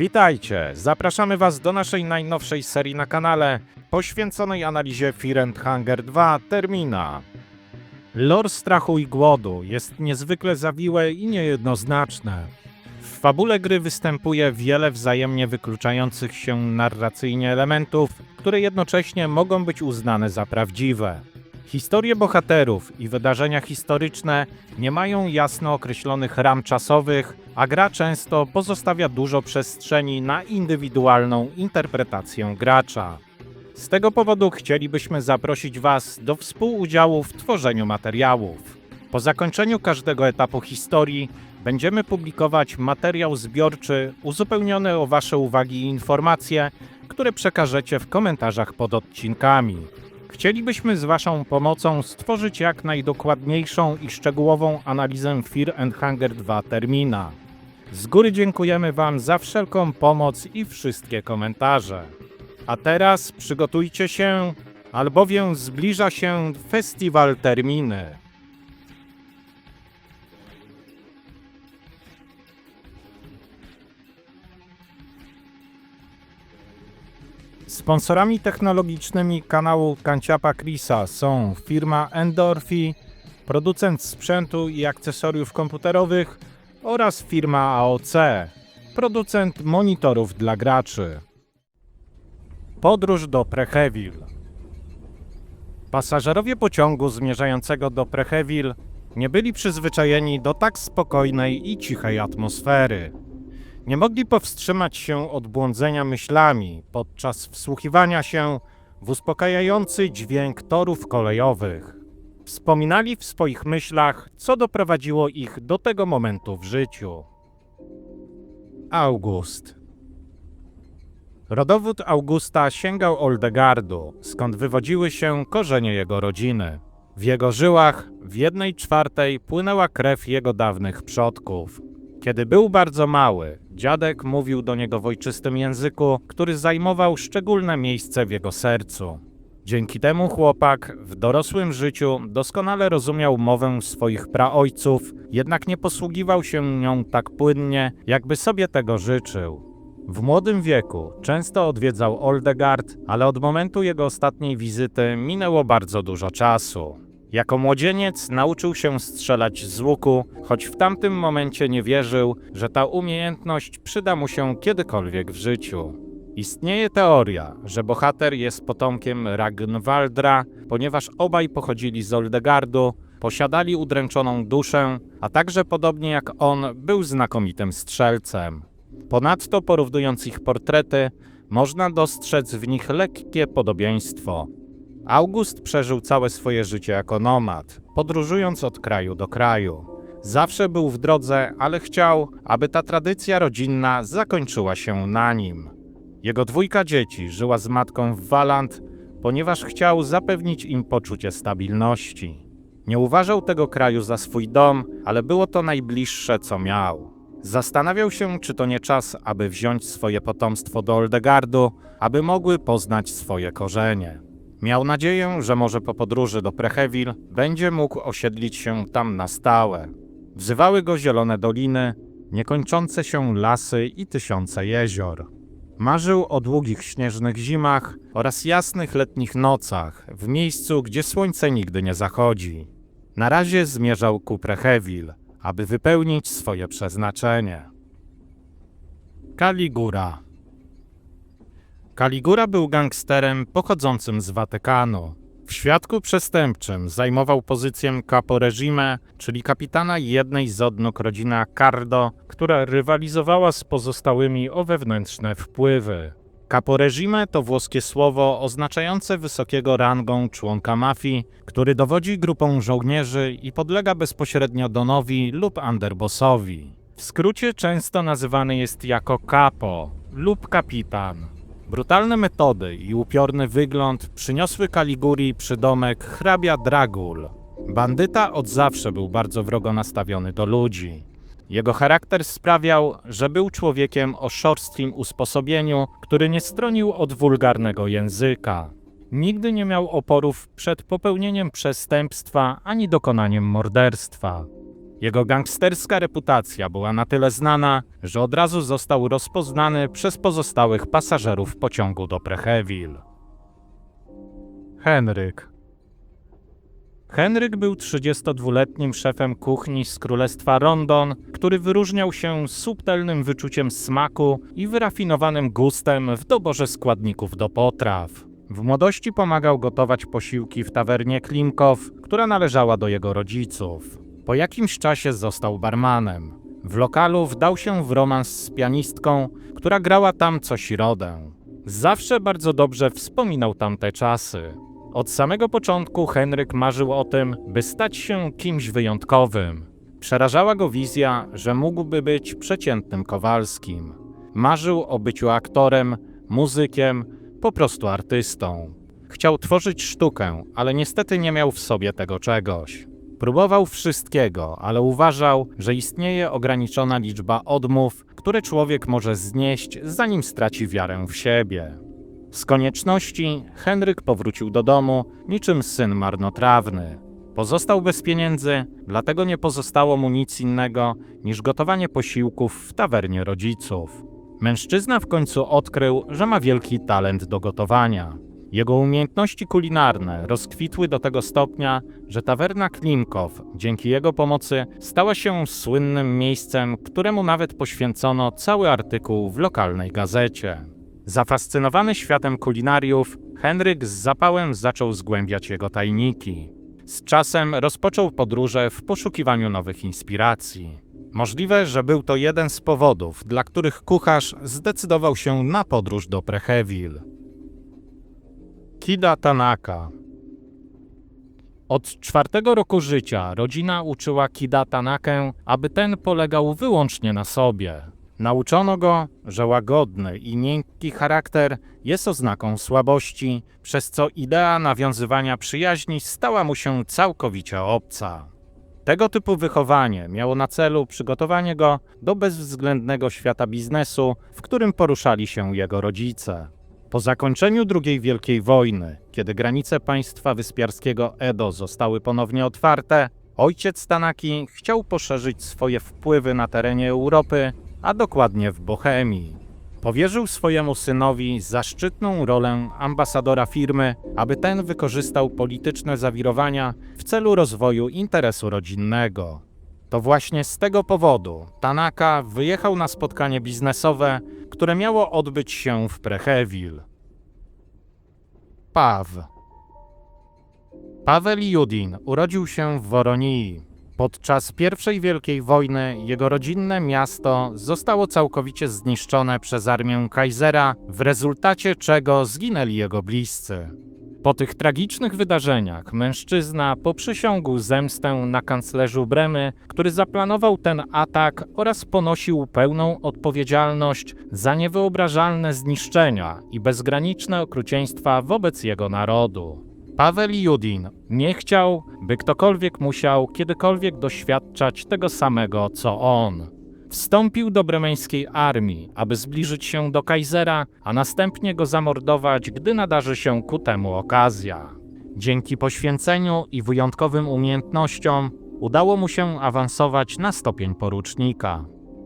Witajcie! Zapraszamy Was do naszej najnowszej serii na kanale poświęconej analizie Fear and Hunger 2 Termina. Lore strachu i głodu jest niezwykle zawiłe i niejednoznaczne. W fabule gry występuje wiele wzajemnie wykluczających się narracyjnie elementów, które jednocześnie mogą być uznane za prawdziwe. Historie bohaterów i wydarzenia historyczne nie mają jasno określonych ram czasowych, a gra często pozostawia dużo przestrzeni na indywidualną interpretację gracza. Z tego powodu chcielibyśmy zaprosić Was do współudziału w tworzeniu materiałów. Po zakończeniu każdego etapu historii będziemy publikować materiał zbiorczy uzupełniony o Wasze uwagi i informacje, które przekażecie w komentarzach pod odcinkami. Chcielibyśmy z Waszą pomocą stworzyć jak najdokładniejszą i szczegółową analizę Fear and Hunger 2 termina. Z góry dziękujemy Wam za wszelką pomoc i wszystkie komentarze. A teraz przygotujcie się, albowiem zbliża się festiwal terminy. Sponsorami technologicznymi kanału Kanciapa Chrisa są firma Endorphi, producent sprzętu i akcesoriów komputerowych oraz firma AOC, producent monitorów dla graczy. Podróż do Precheville Pasażerowie pociągu zmierzającego do Precheville nie byli przyzwyczajeni do tak spokojnej i cichej atmosfery. Nie mogli powstrzymać się od błądzenia myślami podczas wsłuchiwania się w uspokajający dźwięk torów kolejowych. Wspominali w swoich myślach, co doprowadziło ich do tego momentu w życiu. August Rodowód Augusta sięgał Oldegardu, skąd wywodziły się korzenie jego rodziny. W jego żyłach w jednej czwartej płynęła krew jego dawnych przodków. Kiedy był bardzo mały, dziadek mówił do niego w ojczystym języku, który zajmował szczególne miejsce w jego sercu. Dzięki temu chłopak w dorosłym życiu doskonale rozumiał mowę swoich praojców, jednak nie posługiwał się nią tak płynnie, jakby sobie tego życzył. W młodym wieku często odwiedzał Oldegard, ale od momentu jego ostatniej wizyty minęło bardzo dużo czasu. Jako młodzieniec nauczył się strzelać z łuku, choć w tamtym momencie nie wierzył, że ta umiejętność przyda mu się kiedykolwiek w życiu. Istnieje teoria, że bohater jest potomkiem Ragnvaldra, ponieważ obaj pochodzili z Oldegardu, posiadali udręczoną duszę, a także podobnie jak on był znakomitym strzelcem. Ponadto porównując ich portrety, można dostrzec w nich lekkie podobieństwo. August przeżył całe swoje życie jako nomad, podróżując od kraju do kraju. Zawsze był w drodze, ale chciał, aby ta tradycja rodzinna zakończyła się na nim. Jego dwójka dzieci żyła z matką w Waland, ponieważ chciał zapewnić im poczucie stabilności. Nie uważał tego kraju za swój dom, ale było to najbliższe, co miał. Zastanawiał się, czy to nie czas, aby wziąć swoje potomstwo do Oldegardu, aby mogły poznać swoje korzenie. Miał nadzieję, że może po podróży do Precheville będzie mógł osiedlić się tam na stałe. Wzywały go zielone doliny, niekończące się lasy i tysiące jezior. Marzył o długich śnieżnych zimach oraz jasnych letnich nocach w miejscu, gdzie słońce nigdy nie zachodzi. Na razie zmierzał ku Precheville, aby wypełnić swoje przeznaczenie. Kaligura Kaligura był gangsterem pochodzącym z Watykanu. W świadku przestępczym zajmował pozycję capo regime, czyli kapitana jednej z odnóg rodziny Cardo, która rywalizowała z pozostałymi o wewnętrzne wpływy. Capo regime to włoskie słowo oznaczające wysokiego rangą członka mafii, który dowodzi grupą żołnierzy i podlega bezpośrednio donowi lub underbossowi. W skrócie często nazywany jest jako capo lub kapitan. Brutalne metody i upiorny wygląd przyniosły Kaligurii przydomek hrabia Dragul. Bandyta od zawsze był bardzo wrogo nastawiony do ludzi. Jego charakter sprawiał, że był człowiekiem o szorstkim usposobieniu, który nie stronił od wulgarnego języka. Nigdy nie miał oporów przed popełnieniem przestępstwa ani dokonaniem morderstwa. Jego gangsterska reputacja była na tyle znana, że od razu został rozpoznany przez pozostałych pasażerów pociągu do Precheville. Henryk Henryk był 32-letnim szefem kuchni z Królestwa Rondon, który wyróżniał się subtelnym wyczuciem smaku i wyrafinowanym gustem w doborze składników do potraw. W młodości pomagał gotować posiłki w tawernie Klimkow, która należała do jego rodziców. Po jakimś czasie został barmanem. W lokalu wdał się w romans z pianistką, która grała tam co środę. Zawsze bardzo dobrze wspominał tamte czasy. Od samego początku Henryk marzył o tym, by stać się kimś wyjątkowym. Przerażała go wizja, że mógłby być przeciętnym Kowalskim. Marzył o byciu aktorem, muzykiem, po prostu artystą. Chciał tworzyć sztukę, ale niestety nie miał w sobie tego czegoś. Próbował wszystkiego, ale uważał, że istnieje ograniczona liczba odmów, które człowiek może znieść, zanim straci wiarę w siebie. Z konieczności Henryk powrócił do domu niczym syn marnotrawny. Pozostał bez pieniędzy, dlatego nie pozostało mu nic innego niż gotowanie posiłków w tawernie rodziców. Mężczyzna w końcu odkrył, że ma wielki talent do gotowania. Jego umiejętności kulinarne rozkwitły do tego stopnia, że tawerna Klimkow dzięki jego pomocy stała się słynnym miejscem, któremu nawet poświęcono cały artykuł w lokalnej gazecie. Zafascynowany światem kulinariów, Henryk z zapałem zaczął zgłębiać jego tajniki. Z czasem rozpoczął podróże w poszukiwaniu nowych inspiracji. Możliwe, że był to jeden z powodów, dla których kucharz zdecydował się na podróż do Precheville. Kida Tanaka Od czwartego roku życia rodzina uczyła Kida Tanakę, aby ten polegał wyłącznie na sobie. Nauczono go, że łagodny i miękki charakter jest oznaką słabości, przez co idea nawiązywania przyjaźni stała mu się całkowicie obca. Tego typu wychowanie miało na celu przygotowanie go do bezwzględnego świata biznesu, w którym poruszali się jego rodzice. Po zakończeniu II Wielkiej Wojny, kiedy granice państwa wyspiarskiego Edo zostały ponownie otwarte, ojciec Tanaki chciał poszerzyć swoje wpływy na terenie Europy a dokładnie w Bohemii. Powierzył swojemu synowi zaszczytną rolę ambasadora firmy, aby ten wykorzystał polityczne zawirowania w celu rozwoju interesu rodzinnego. To właśnie z tego powodu Tanaka wyjechał na spotkanie biznesowe, które miało odbyć się w Precheville. Paw Paweł Judin urodził się w Woronii. Podczas I Wielkiej Wojny jego rodzinne miasto zostało całkowicie zniszczone przez armię Kaisera, w rezultacie czego zginęli jego bliscy. Po tych tragicznych wydarzeniach mężczyzna poprzysiągł zemstę na kanclerzu Bremy, który zaplanował ten atak oraz ponosił pełną odpowiedzialność za niewyobrażalne zniszczenia i bezgraniczne okrucieństwa wobec jego narodu. Paweł Judin nie chciał, by ktokolwiek musiał kiedykolwiek doświadczać tego samego, co on. Wstąpił do bremeńskiej armii, aby zbliżyć się do Kaisera, a następnie go zamordować, gdy nadarzy się ku temu okazja. Dzięki poświęceniu i wyjątkowym umiejętnościom udało mu się awansować na stopień porucznika.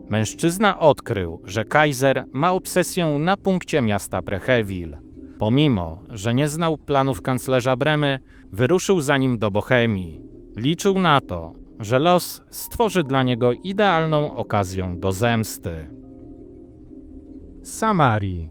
Mężczyzna odkrył, że Kaiser ma obsesję na punkcie miasta Precheville. Pomimo, że nie znał planów kanclerza Bremy, wyruszył za nim do Bohemii. Liczył na to, że los stworzy dla niego idealną okazję do zemsty. Samarii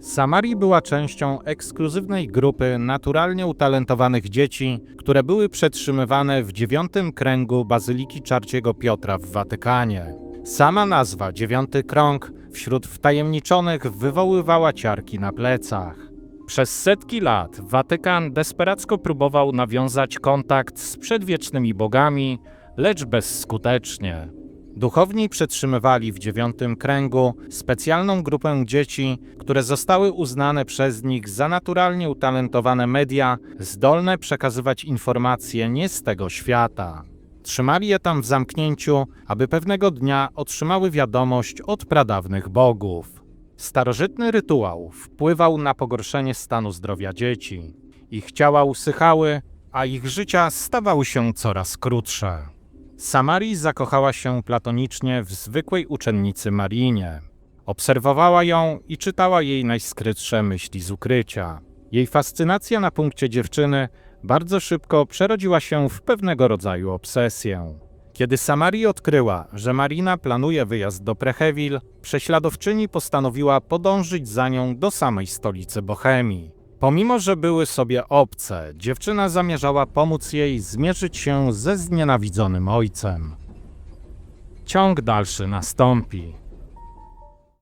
Samarii była częścią ekskluzywnej grupy naturalnie utalentowanych dzieci, które były przetrzymywane w dziewiątym kręgu Bazyliki Czarciego Piotra w Watykanie. Sama nazwa Dziewiąty Krąg wśród wtajemniczonych wywoływała ciarki na plecach. Przez setki lat Watykan desperacko próbował nawiązać kontakt z przedwiecznymi bogami, lecz bezskutecznie. Duchowni przetrzymywali w dziewiątym kręgu specjalną grupę dzieci, które zostały uznane przez nich za naturalnie utalentowane media, zdolne przekazywać informacje nie z tego świata. Trzymali je tam w zamknięciu, aby pewnego dnia otrzymały wiadomość od pradawnych bogów. Starożytny rytuał wpływał na pogorszenie stanu zdrowia dzieci. Ich ciała usychały, a ich życia stawały się coraz krótsze. Samari zakochała się platonicznie w zwykłej uczennicy Marinie. Obserwowała ją i czytała jej najskrytsze myśli z ukrycia. Jej fascynacja na punkcie dziewczyny bardzo szybko przerodziła się w pewnego rodzaju obsesję. Kiedy Samari odkryła, że Marina planuje wyjazd do Prechewil, prześladowczyni postanowiła podążyć za nią do samej stolicy Bohemii. Pomimo, że były sobie obce, dziewczyna zamierzała pomóc jej zmierzyć się ze znienawidzonym ojcem. Ciąg dalszy nastąpi.